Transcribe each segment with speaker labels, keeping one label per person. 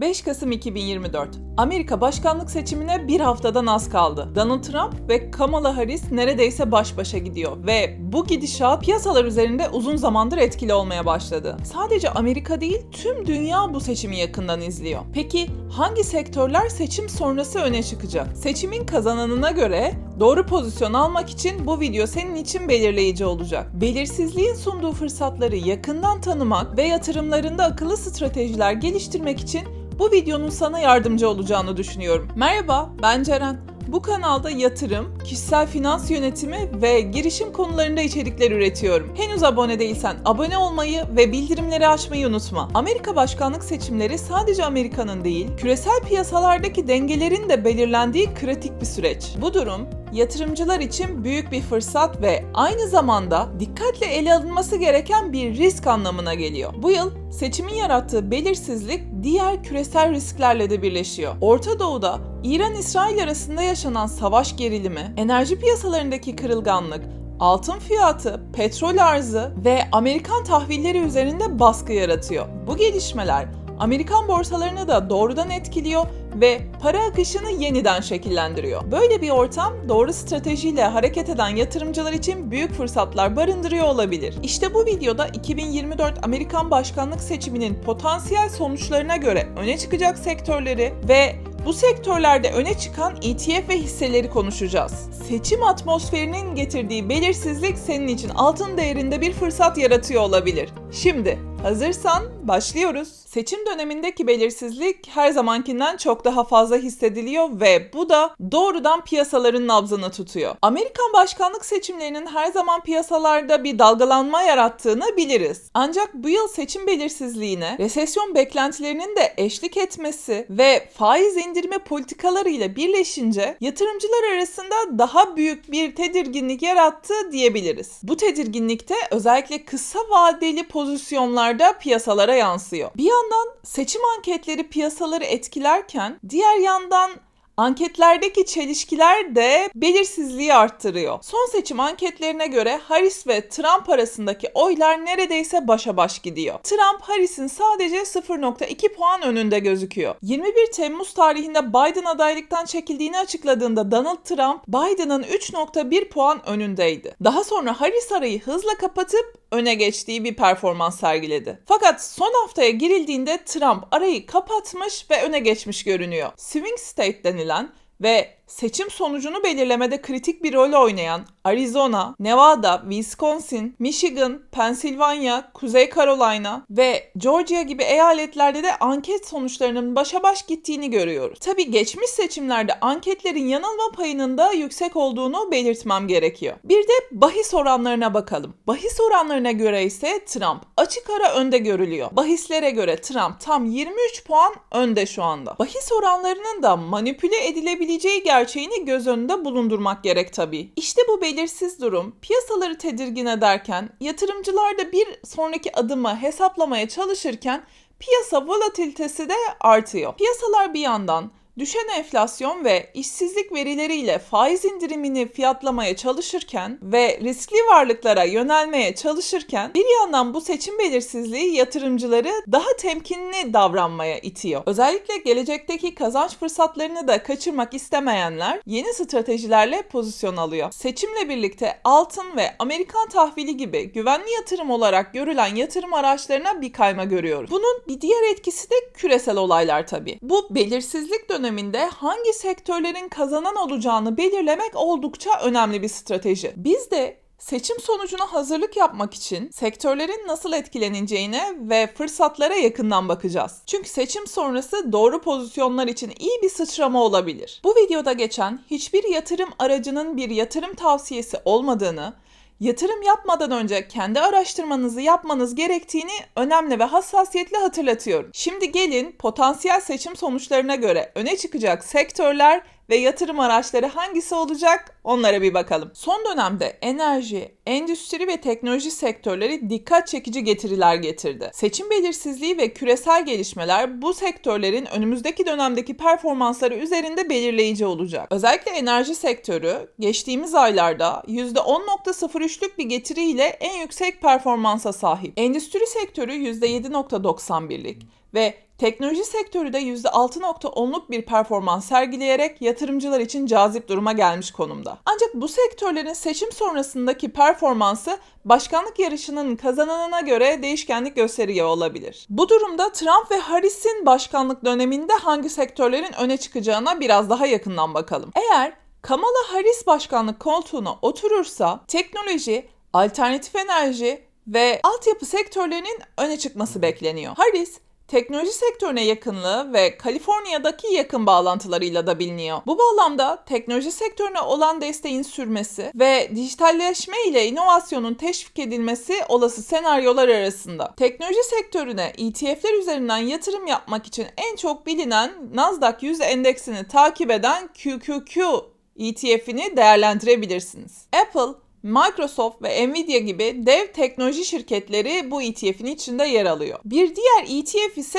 Speaker 1: 5 Kasım 2024. Amerika başkanlık seçimine bir haftadan az kaldı. Donald Trump ve Kamala Harris neredeyse baş başa gidiyor ve bu gidişat piyasalar üzerinde uzun zamandır etkili olmaya başladı. Sadece Amerika değil, tüm dünya bu seçimi yakından izliyor. Peki hangi sektörler seçim sonrası öne çıkacak? Seçimin kazananına göre doğru pozisyon almak için bu video senin için belirleyici olacak. Belirsizliğin sunduğu fırsatları yakından tanımak ve yatırımlarında akıllı stratejiler geliştirmek için bu videonun sana yardımcı olacağını düşünüyorum. Merhaba, ben Ceren. Bu kanalda yatırım, kişisel finans yönetimi ve girişim konularında içerikler üretiyorum. Henüz abone değilsen abone olmayı ve bildirimleri açmayı unutma. Amerika başkanlık seçimleri sadece Amerika'nın değil, küresel piyasalardaki dengelerin de belirlendiği kritik bir süreç. Bu durum yatırımcılar için büyük bir fırsat ve aynı zamanda dikkatle ele alınması gereken bir risk anlamına geliyor. Bu yıl seçimin yarattığı belirsizlik diğer küresel risklerle de birleşiyor. Orta Doğu'da İran-İsrail arasında yaşanan savaş gerilimi, enerji piyasalarındaki kırılganlık, altın fiyatı, petrol arzı ve Amerikan tahvilleri üzerinde baskı yaratıyor. Bu gelişmeler Amerikan borsalarını da doğrudan etkiliyor ve para akışını yeniden şekillendiriyor. Böyle bir ortam doğru stratejiyle hareket eden yatırımcılar için büyük fırsatlar barındırıyor olabilir. İşte bu videoda 2024 Amerikan başkanlık seçiminin potansiyel sonuçlarına göre öne çıkacak sektörleri ve bu sektörlerde öne çıkan ETF ve hisseleri konuşacağız. Seçim atmosferinin getirdiği belirsizlik senin için altın değerinde bir fırsat yaratıyor olabilir. Şimdi hazırsan başlıyoruz. Seçim dönemindeki belirsizlik her zamankinden çok daha fazla hissediliyor ve bu da doğrudan piyasaların nabzını tutuyor. Amerikan başkanlık seçimlerinin her zaman piyasalarda bir dalgalanma yarattığını biliriz. Ancak bu yıl seçim belirsizliğine resesyon beklentilerinin de eşlik etmesi ve faiz indirme politikalarıyla birleşince yatırımcılar arasında daha büyük bir tedirginlik yarattı diyebiliriz. Bu tedirginlikte özellikle kısa vadeli pozisyonlarda piyasalara yansıyor. Bir yandan seçim anketleri piyasaları etkilerken diğer yandan Anketlerdeki çelişkiler de belirsizliği arttırıyor. Son seçim anketlerine göre Harris ve Trump arasındaki oylar neredeyse başa baş gidiyor. Trump Harris'in sadece 0.2 puan önünde gözüküyor. 21 Temmuz tarihinde Biden adaylıktan çekildiğini açıkladığında Donald Trump Biden'ın 3.1 puan önündeydi. Daha sonra Harris arayı hızla kapatıp öne geçtiği bir performans sergiledi. Fakat son haftaya girildiğinde Trump arayı kapatmış ve öne geçmiş görünüyor. Swing State denilen ve seçim sonucunu belirlemede kritik bir rol oynayan Arizona, Nevada, Wisconsin, Michigan, Pennsylvania, Kuzey Carolina ve Georgia gibi eyaletlerde de anket sonuçlarının başa baş gittiğini görüyoruz. Tabi geçmiş seçimlerde anketlerin yanılma payının da yüksek olduğunu belirtmem gerekiyor. Bir de bahis oranlarına bakalım. Bahis oranlarına göre ise Trump açık ara önde görülüyor. Bahislere göre Trump tam 23 puan önde şu anda. Bahis oranlarının da manipüle edilebileceği gerçeğini göz önünde bulundurmak gerek tabii. İşte bu belirsiz durum piyasaları tedirgin ederken yatırımcılar da bir sonraki adımı hesaplamaya çalışırken piyasa volatilitesi de artıyor. Piyasalar bir yandan düşen enflasyon ve işsizlik verileriyle faiz indirimini fiyatlamaya çalışırken ve riskli varlıklara yönelmeye çalışırken bir yandan bu seçim belirsizliği yatırımcıları daha temkinli davranmaya itiyor. Özellikle gelecekteki kazanç fırsatlarını da kaçırmak istemeyenler yeni stratejilerle pozisyon alıyor. Seçimle birlikte altın ve Amerikan tahvili gibi güvenli yatırım olarak görülen yatırım araçlarına bir kayma görüyoruz. Bunun bir diğer etkisi de küresel olaylar tabii. Bu belirsizlik dönemi döneminde hangi sektörlerin kazanan olacağını belirlemek oldukça önemli bir strateji. Biz de Seçim sonucuna hazırlık yapmak için sektörlerin nasıl etkileneceğine ve fırsatlara yakından bakacağız. Çünkü seçim sonrası doğru pozisyonlar için iyi bir sıçrama olabilir. Bu videoda geçen hiçbir yatırım aracının bir yatırım tavsiyesi olmadığını, yatırım yapmadan önce kendi araştırmanızı yapmanız gerektiğini önemli ve hassasiyetle hatırlatıyorum. Şimdi gelin potansiyel seçim sonuçlarına göre öne çıkacak sektörler ve yatırım araçları hangisi olacak onlara bir bakalım. Son dönemde enerji, endüstri ve teknoloji sektörleri dikkat çekici getiriler getirdi. Seçim belirsizliği ve küresel gelişmeler bu sektörlerin önümüzdeki dönemdeki performansları üzerinde belirleyici olacak. Özellikle enerji sektörü geçtiğimiz aylarda %10.03'lük bir getiriyle en yüksek performansa sahip. Endüstri sektörü %7.91'lik ve Teknoloji sektörü de %6.10'luk bir performans sergileyerek yatırımcılar için cazip duruma gelmiş konumda. Ancak bu sektörlerin seçim sonrasındaki performansı başkanlık yarışının kazananına göre değişkenlik gösteriyor olabilir. Bu durumda Trump ve Harris'in başkanlık döneminde hangi sektörlerin öne çıkacağına biraz daha yakından bakalım. Eğer Kamala Harris başkanlık koltuğuna oturursa teknoloji, alternatif enerji ve altyapı sektörlerinin öne çıkması bekleniyor. Harris teknoloji sektörüne yakınlığı ve Kaliforniya'daki yakın bağlantılarıyla da biliniyor. Bu bağlamda teknoloji sektörüne olan desteğin sürmesi ve dijitalleşme ile inovasyonun teşvik edilmesi olası senaryolar arasında. Teknoloji sektörüne ETF'ler üzerinden yatırım yapmak için en çok bilinen Nasdaq 100 endeksini takip eden QQQ ETF'ini değerlendirebilirsiniz. Apple, Microsoft ve Nvidia gibi dev teknoloji şirketleri bu ETF'in içinde yer alıyor. Bir diğer ETF ise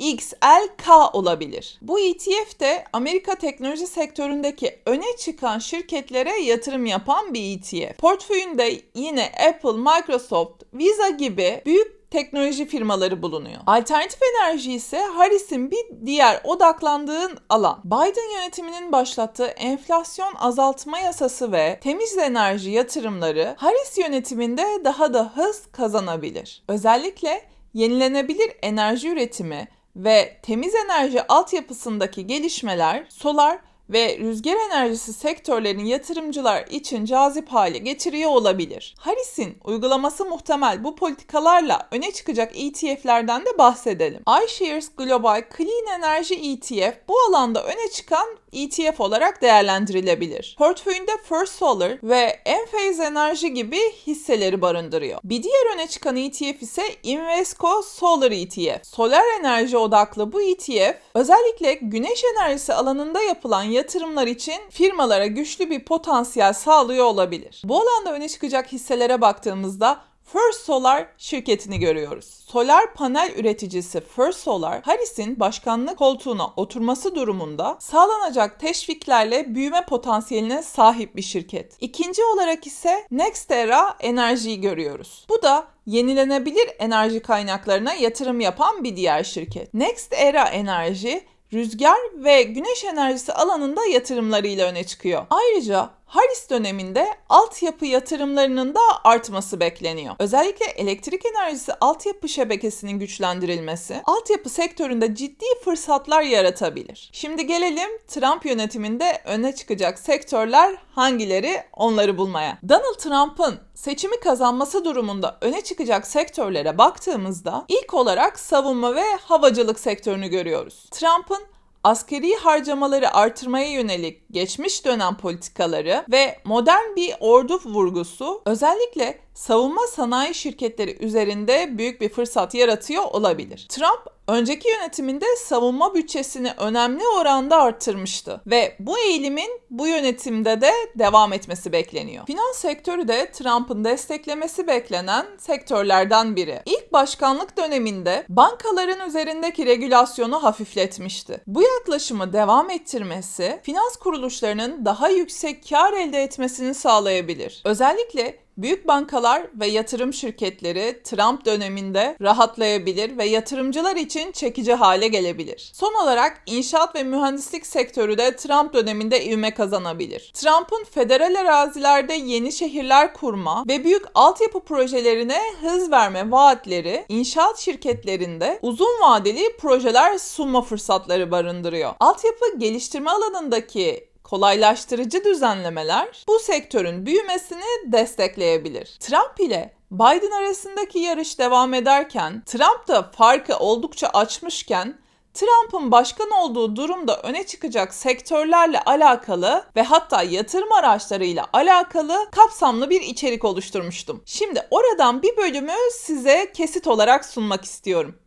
Speaker 1: XLK olabilir. Bu ETF de Amerika teknoloji sektöründeki öne çıkan şirketlere yatırım yapan bir ETF. Portföyünde yine Apple, Microsoft, Visa gibi büyük teknoloji firmaları bulunuyor. Alternatif enerji ise Harris'in bir diğer odaklandığın alan. Biden yönetiminin başlattığı enflasyon azaltma yasası ve temiz enerji yatırımları Harris yönetiminde daha da hız kazanabilir. Özellikle yenilenebilir enerji üretimi ve temiz enerji altyapısındaki gelişmeler solar ve rüzgar enerjisi sektörlerinin yatırımcılar için cazip hale getiriyor olabilir. Harris'in uygulaması muhtemel bu politikalarla öne çıkacak ETF'lerden de bahsedelim. iShares Global Clean Energy ETF bu alanda öne çıkan ETF olarak değerlendirilebilir. Portföyünde First Solar ve Enphase Enerji gibi hisseleri barındırıyor. Bir diğer öne çıkan ETF ise Invesco Solar ETF. Solar enerji odaklı bu ETF özellikle güneş enerjisi alanında yapılan yatırımlar için firmalara güçlü bir potansiyel sağlıyor olabilir. Bu alanda öne çıkacak hisselere baktığımızda First Solar şirketini görüyoruz. Solar panel üreticisi First Solar, Harris'in başkanlık koltuğuna oturması durumunda sağlanacak teşviklerle büyüme potansiyeline sahip bir şirket. İkinci olarak ise NextEra Enerji'yi görüyoruz. Bu da yenilenebilir enerji kaynaklarına yatırım yapan bir diğer şirket. NextEra Enerji, rüzgar ve güneş enerjisi alanında yatırımlarıyla öne çıkıyor. Ayrıca Harris döneminde altyapı yatırımlarının da artması bekleniyor. Özellikle elektrik enerjisi altyapı şebekesinin güçlendirilmesi altyapı sektöründe ciddi fırsatlar yaratabilir. Şimdi gelelim Trump yönetiminde öne çıkacak sektörler hangileri onları bulmaya. Donald Trump'ın seçimi kazanması durumunda öne çıkacak sektörlere baktığımızda ilk olarak savunma ve havacılık sektörünü görüyoruz. Trump'ın askeri harcamaları artırmaya yönelik geçmiş dönem politikaları ve modern bir ordu vurgusu özellikle savunma sanayi şirketleri üzerinde büyük bir fırsat yaratıyor olabilir. Trump önceki yönetiminde savunma bütçesini önemli oranda arttırmıştı ve bu eğilimin bu yönetimde de devam etmesi bekleniyor. Finans sektörü de Trump'ın desteklemesi beklenen sektörlerden biri. İlk başkanlık döneminde bankaların üzerindeki regülasyonu hafifletmişti. Bu yaklaşımı devam ettirmesi finans kuruluşlarının daha yüksek kar elde etmesini sağlayabilir. Özellikle Büyük bankalar ve yatırım şirketleri Trump döneminde rahatlayabilir ve yatırımcılar için çekici hale gelebilir. Son olarak inşaat ve mühendislik sektörü de Trump döneminde ivme kazanabilir. Trump'ın federal arazilerde yeni şehirler kurma ve büyük altyapı projelerine hız verme vaatleri inşaat şirketlerinde uzun vadeli projeler sunma fırsatları barındırıyor. Altyapı geliştirme alanındaki kolaylaştırıcı düzenlemeler bu sektörün büyümesini destekleyebilir. Trump ile Biden arasındaki yarış devam ederken Trump da farkı oldukça açmışken Trump'ın başkan olduğu durumda öne çıkacak sektörlerle alakalı ve hatta yatırım araçlarıyla alakalı kapsamlı bir içerik oluşturmuştum. Şimdi oradan bir bölümü size kesit olarak sunmak istiyorum.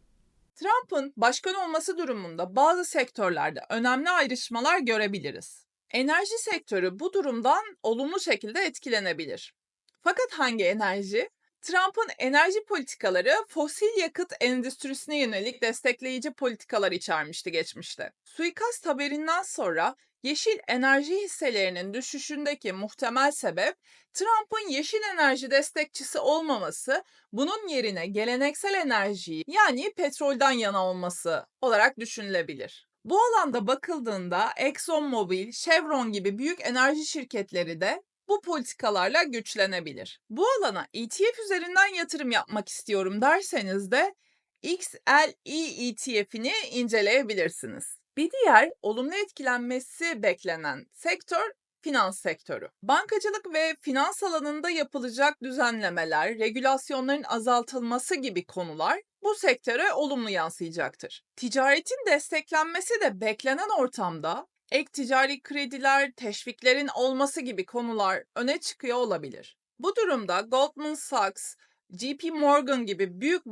Speaker 1: Trump'ın başkan olması durumunda bazı sektörlerde önemli ayrışmalar görebiliriz. Enerji sektörü bu durumdan olumlu şekilde etkilenebilir. Fakat hangi enerji? Trump'ın enerji politikaları fosil yakıt endüstrisine yönelik destekleyici politikalar içermişti geçmişte. Suikast haberinden sonra Yeşil enerji hisselerinin düşüşündeki muhtemel sebep Trump'ın yeşil enerji destekçisi olmaması, bunun yerine geleneksel enerjiyi yani petrolden yana olması olarak düşünülebilir. Bu alanda bakıldığında ExxonMobil, Chevron gibi büyük enerji şirketleri de bu politikalarla güçlenebilir. Bu alana ETF üzerinden yatırım yapmak istiyorum derseniz de XLE ETF'ini inceleyebilirsiniz. Bir diğer olumlu etkilenmesi beklenen sektör finans sektörü. Bankacılık ve finans alanında yapılacak düzenlemeler, regülasyonların azaltılması gibi konular bu sektöre olumlu yansıyacaktır. Ticaretin desteklenmesi de beklenen ortamda ek ticari krediler, teşviklerin olması gibi konular öne çıkıyor olabilir. Bu durumda Goldman Sachs, JP Morgan gibi büyük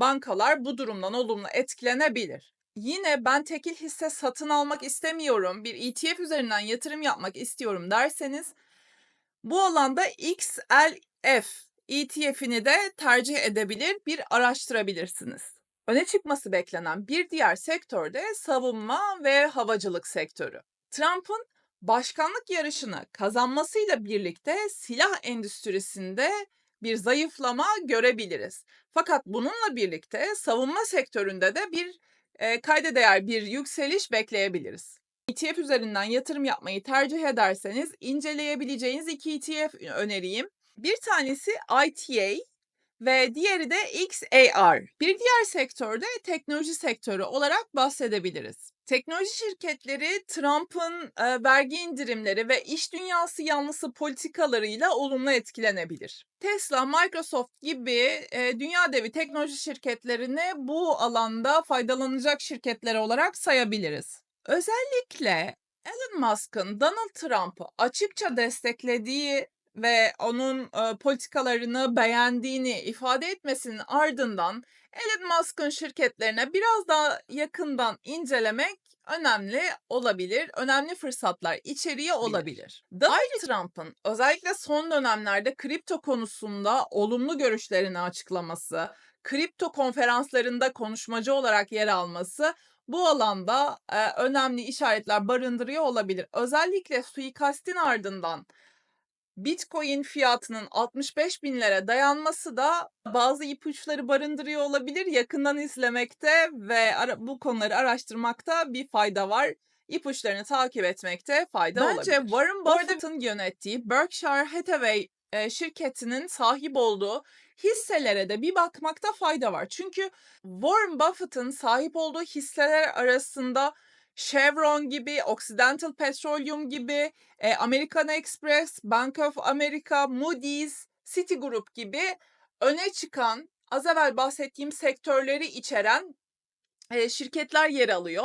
Speaker 1: bankalar bu durumdan olumlu etkilenebilir. Yine ben tekil hisse satın almak istemiyorum, bir ETF üzerinden yatırım yapmak istiyorum derseniz bu alanda XLF ETF'ini de tercih edebilir, bir araştırabilirsiniz. Öne çıkması beklenen bir diğer sektör de savunma ve havacılık sektörü. Trump'ın başkanlık yarışını kazanmasıyla birlikte silah endüstrisinde bir zayıflama görebiliriz. Fakat bununla birlikte savunma sektöründe de bir e, kayda değer bir yükseliş bekleyebiliriz. ETF üzerinden yatırım yapmayı tercih ederseniz inceleyebileceğiniz iki ETF öneriyim. Bir tanesi ITA ve diğeri de XAR. Bir diğer sektörde teknoloji sektörü olarak bahsedebiliriz. Teknoloji şirketleri Trump'ın e, vergi indirimleri ve iş dünyası yanlısı politikalarıyla olumlu etkilenebilir. Tesla, Microsoft gibi e, dünya devi teknoloji şirketlerini bu alanda faydalanacak şirketler olarak sayabiliriz. Özellikle Elon Musk'ın Donald Trump'ı açıkça desteklediği ve onun e, politikalarını beğendiğini ifade etmesinin ardından Elon Musk'ın şirketlerine biraz daha yakından incelemek önemli olabilir. Önemli fırsatlar içeriye olabilir. Donald Trump'ın özellikle son dönemlerde kripto konusunda olumlu görüşlerini açıklaması, kripto konferanslarında konuşmacı olarak yer alması bu alanda e, önemli işaretler barındırıyor olabilir. Özellikle suikastin ardından Bitcoin fiyatının 65 binlere dayanması da bazı ipuçları barındırıyor olabilir. Yakından izlemekte ve bu konuları araştırmakta bir fayda var. İpuçlarını takip etmekte fayda
Speaker 2: Bence
Speaker 1: olabilir. Bence Warren Buffett'ın yönettiği Berkshire Hathaway e, şirketinin sahip olduğu hisselere de bir bakmakta fayda var. Çünkü Warren Buffett'ın sahip olduğu hisseler arasında Chevron gibi, Occidental Petroleum gibi, e, American Express, Bank of America, Moody's, Citigroup gibi öne çıkan az evvel bahsettiğim sektörleri içeren e, şirketler yer alıyor.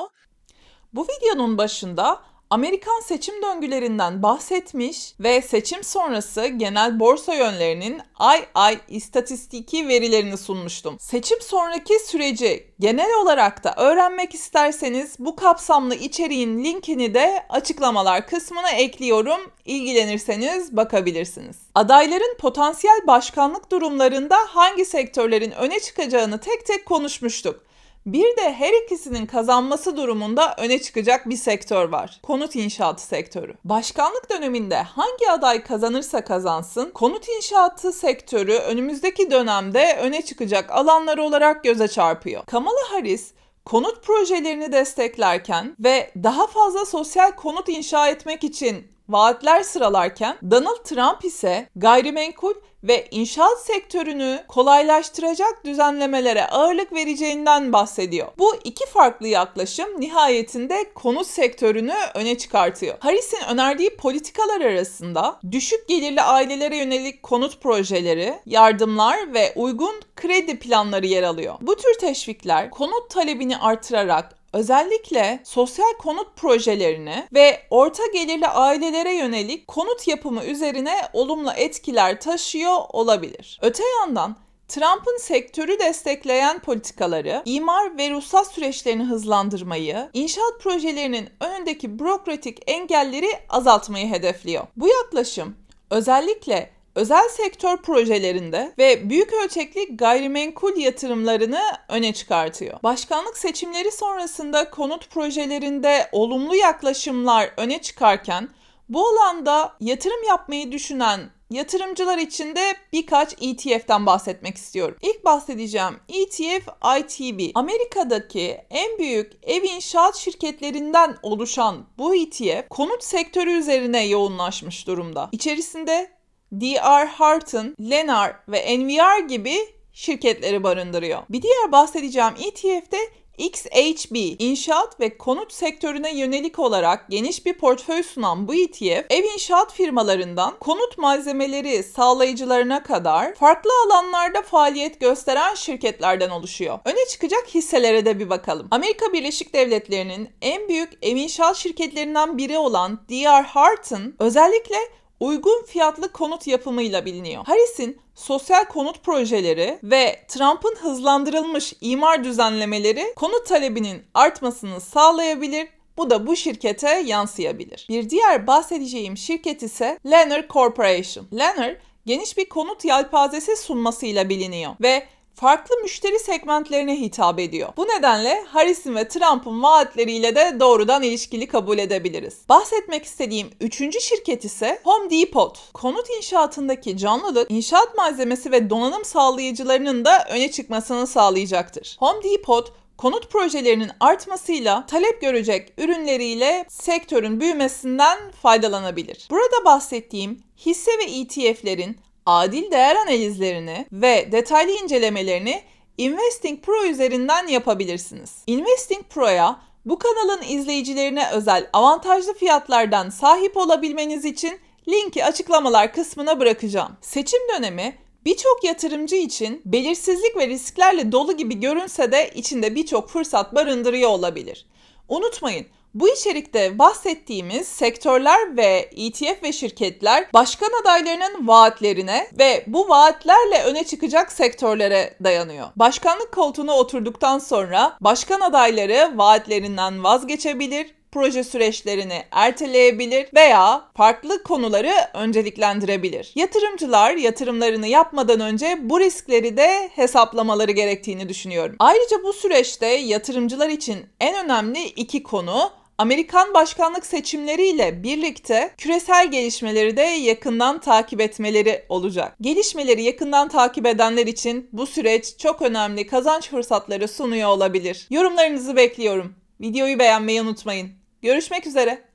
Speaker 2: Bu videonun başında Amerikan seçim döngülerinden bahsetmiş ve seçim sonrası genel borsa yönlerinin ay ay istatistiki verilerini sunmuştum. Seçim sonraki süreci genel olarak da öğrenmek isterseniz bu kapsamlı içeriğin linkini de açıklamalar kısmına ekliyorum. İlgilenirseniz bakabilirsiniz. Adayların potansiyel başkanlık durumlarında hangi sektörlerin öne çıkacağını tek tek konuşmuştuk. Bir de her ikisinin kazanması durumunda öne çıkacak bir sektör var. Konut inşaatı sektörü. Başkanlık döneminde hangi aday kazanırsa kazansın, konut inşaatı sektörü önümüzdeki dönemde öne çıkacak alanlar olarak göze çarpıyor. Kamala Harris konut projelerini desteklerken ve daha fazla sosyal konut inşa etmek için vaatler sıralarken Donald Trump ise gayrimenkul ve inşaat sektörünü kolaylaştıracak düzenlemelere ağırlık vereceğinden bahsediyor. Bu iki farklı yaklaşım nihayetinde konut sektörünü öne çıkartıyor. Harris'in önerdiği politikalar arasında düşük gelirli ailelere yönelik konut projeleri, yardımlar ve uygun kredi planları yer alıyor. Bu tür teşvikler konut talebini artırarak özellikle sosyal konut projelerini ve orta gelirli ailelere yönelik konut yapımı üzerine olumlu etkiler taşıyor olabilir. Öte yandan Trump'ın sektörü destekleyen politikaları, imar ve ruhsat süreçlerini hızlandırmayı, inşaat projelerinin önündeki bürokratik engelleri azaltmayı hedefliyor. Bu yaklaşım özellikle
Speaker 1: özel sektör projelerinde ve büyük ölçekli gayrimenkul yatırımlarını öne çıkartıyor. Başkanlık seçimleri sonrasında konut projelerinde olumlu yaklaşımlar öne çıkarken bu alanda yatırım yapmayı düşünen yatırımcılar için de birkaç ETF'den bahsetmek istiyorum. İlk bahsedeceğim ETF ITB. Amerika'daki en büyük ev inşaat şirketlerinden oluşan bu ETF konut sektörü üzerine yoğunlaşmış durumda. İçerisinde D.R. Horton, Lennar ve NVR gibi şirketleri barındırıyor. Bir diğer bahsedeceğim ETF'de XHB, inşaat ve konut sektörüne yönelik olarak geniş bir portföy sunan bu ETF, ev inşaat firmalarından konut malzemeleri sağlayıcılarına kadar farklı alanlarda faaliyet gösteren şirketlerden oluşuyor. Öne çıkacak hisselere de bir bakalım. Amerika Birleşik Devletleri'nin en büyük ev inşaat şirketlerinden biri olan D.R. Horton özellikle uygun fiyatlı konut yapımıyla biliniyor. Harris'in sosyal konut projeleri ve Trump'ın hızlandırılmış imar düzenlemeleri konut talebinin artmasını sağlayabilir. Bu da bu şirkete yansıyabilir. Bir diğer bahsedeceğim şirket ise Lennar Corporation. Lennar geniş bir konut yelpazesi sunmasıyla biliniyor ve farklı müşteri segmentlerine hitap ediyor. Bu nedenle Harris'in ve Trump'ın vaatleriyle de doğrudan ilişkili kabul edebiliriz. Bahsetmek istediğim üçüncü şirket ise Home Depot. Konut inşaatındaki canlılık, inşaat malzemesi ve donanım sağlayıcılarının da öne çıkmasını sağlayacaktır. Home Depot konut projelerinin artmasıyla talep görecek ürünleriyle sektörün büyümesinden faydalanabilir. Burada bahsettiğim hisse ve ETF'lerin adil değer analizlerini ve detaylı incelemelerini Investing Pro üzerinden yapabilirsiniz. Investing Pro'ya bu kanalın izleyicilerine özel avantajlı fiyatlardan sahip olabilmeniz için linki açıklamalar kısmına bırakacağım. Seçim dönemi birçok yatırımcı için belirsizlik ve risklerle dolu gibi görünse de içinde birçok fırsat barındırıyor olabilir. Unutmayın, bu içerikte bahsettiğimiz sektörler ve ETF ve şirketler başkan adaylarının vaatlerine ve bu vaatlerle öne çıkacak sektörlere dayanıyor. Başkanlık koltuğuna oturduktan sonra başkan adayları vaatlerinden vazgeçebilir, proje süreçlerini erteleyebilir veya farklı konuları önceliklendirebilir. Yatırımcılar yatırımlarını yapmadan önce bu riskleri de hesaplamaları gerektiğini düşünüyorum. Ayrıca bu süreçte yatırımcılar için en önemli iki konu Amerikan başkanlık seçimleriyle birlikte küresel gelişmeleri de yakından takip etmeleri olacak. Gelişmeleri yakından takip edenler için bu süreç çok önemli kazanç fırsatları sunuyor olabilir. Yorumlarınızı bekliyorum. Videoyu beğenmeyi unutmayın. Görüşmek üzere.